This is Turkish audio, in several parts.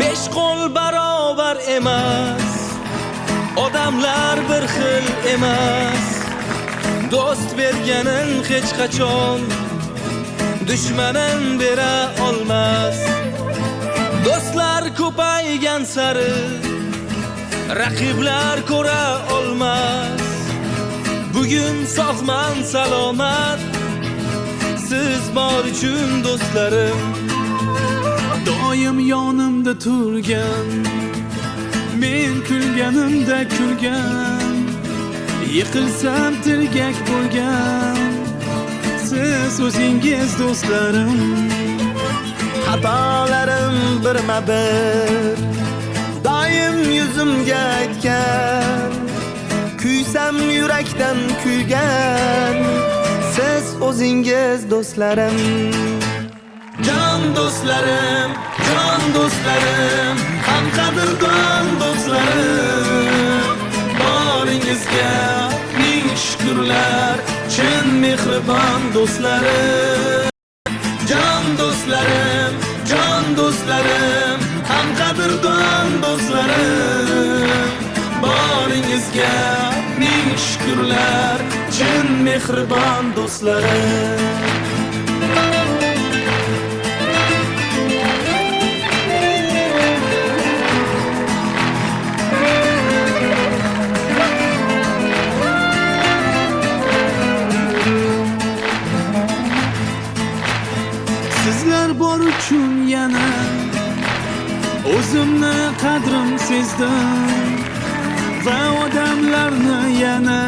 besh qo'l barobar emas odamlar bir xil emas. Do'st berganin hech qachon dushmanin bera olmas. Do'stlar ko'paygan sari raqiblar ko'ra olmas bugun sog'man salomat siz bor uchun do'stlarim Doim yonimda turgan Men kulganimda kulgan Yiqilsam tirgak bo'lgan Siz o'zingiz do'stlarim Xatolarim birma bir Doim yuzimga aytgan yurakdan kuygan Siz o'zingiz do'stlarim Jon do'stlarim, jon do'stlarim, ham qadrdon do'stlarim. Boringizga ming shukrlar, chin mehribon do'stlarim. Jon do'stlarim, jon do'stlarim, ham qadrdon do'stlarim. Boringizga ming shukrlar, chin mehribon do'stlarim. Sizlar bor uchun yana O'zimni qadrim sezdim Va odamlarni yana.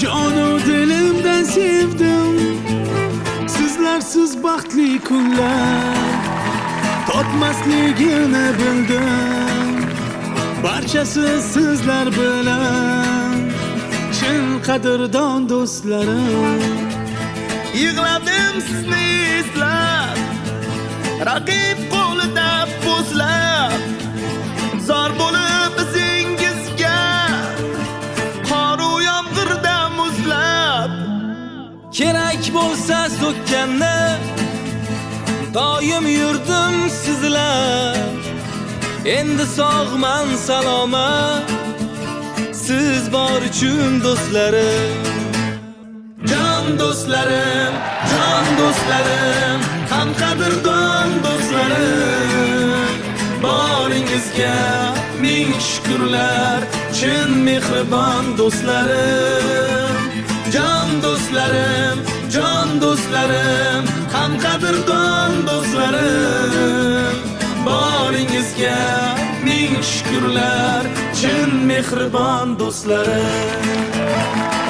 Jonu dilimdan sevdim. Sizlarsiz baxtli kunlar Topmasligini bildim Barchasi sizlar bilan Chin qadrdon do'stlarim Yig'ladim sizni eslab Raqib qo'lida kerak bo'lsa so'kkanni doim yurdim sizlar endi sog'man salomat siz bor uchun do'stlarim jon do'stlarim jon do'stlarim ham qadrdon do'stlarim boringizga ming shukrlar chin mehribon do'stlarim qadrdon do'stlarim boringizga ming shukrlar. Chin mehribon do'stlarim.